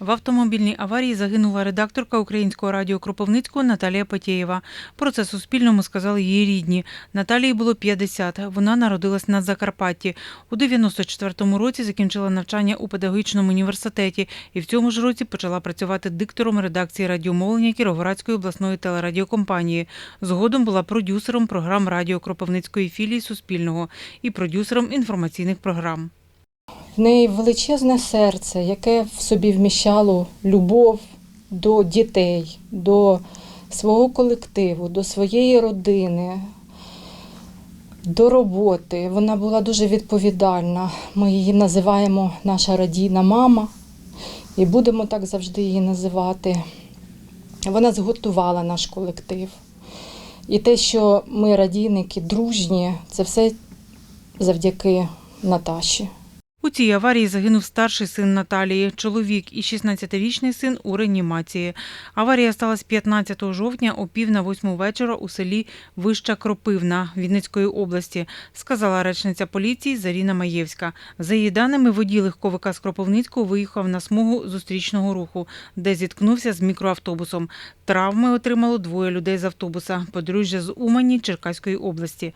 В автомобільній аварії загинула редакторка українського радіо Кропивницького Наталія Потєєва. Про це Суспільному сказали її рідні. Наталії було 50. Вона народилась на Закарпатті. У 94-му році закінчила навчання у педагогічному університеті і в цьому ж році почала працювати диктором редакції радіомовлення Кіровоградської обласної телерадіокомпанії. Згодом була продюсером програм радіо Кропивницької філії Суспільного і продюсером інформаційних програм. В неї величезне серце, яке в собі вміщало любов до дітей, до свого колективу, до своєї родини, до роботи. Вона була дуже відповідальна. Ми її називаємо наша радійна мама і будемо так завжди її називати. Вона зготувала наш колектив. І те, що ми радійники дружні, це все завдяки Наташі. У цій аварії загинув старший син Наталії, чоловік і 16-річний син у реанімації. Аварія сталася 15 жовтня о пів на восьму вечора у селі Вища Кропивна Вінницької області, сказала речниця поліції Заріна Маєвська. За її даними, водій легковика з Кропивницького виїхав на смугу зустрічного руху, де зіткнувся з мікроавтобусом. Травми отримало двоє людей з автобуса, подружжя з Умані Черкаської області.